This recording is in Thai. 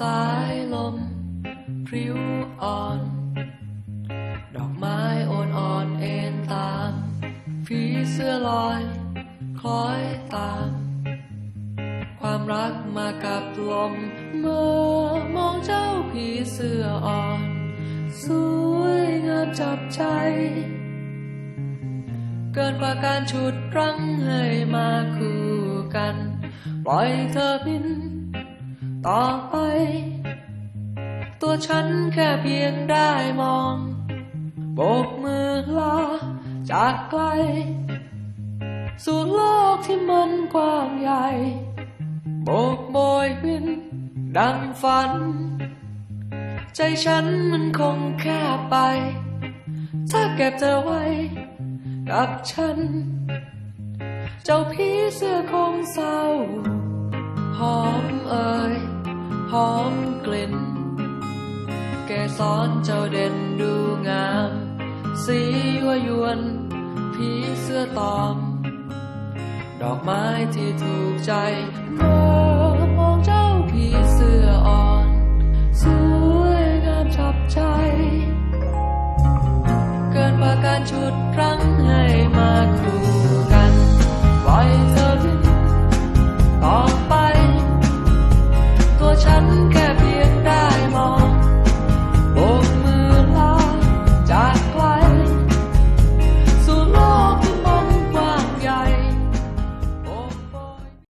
สายลมพริ้วอ่อน ดอกไม้โอนอ่อนเอ็นตามผีเสื้อลอยคล้อยตาม ความรักมากับลมเมื่อมองเจ้าผีเสื้ออ่อน สวยงามจับใจ เกินกว่าการฉุดรั้งให้มาคู่กัน ปล่อยเธอบิน ต่อไป ตัวฉันแค่เพียงได้มอง โบกมือลาจากไกล สู่โลกที่มันกว้างใหญ่ โบกโบยบิน ดังฝัน ใจฉันมันคงแค่ไป ถ้าเก็บเธอไว้ กับฉัน เจ้าผีเสื้อคงเศร้าหอมเอ่ย หอมกลิ่น แกสรเจ้าเด่นดูงาม สียั่วยวนผีเสื้อตอม ดอกไม้ที่ถูกใจ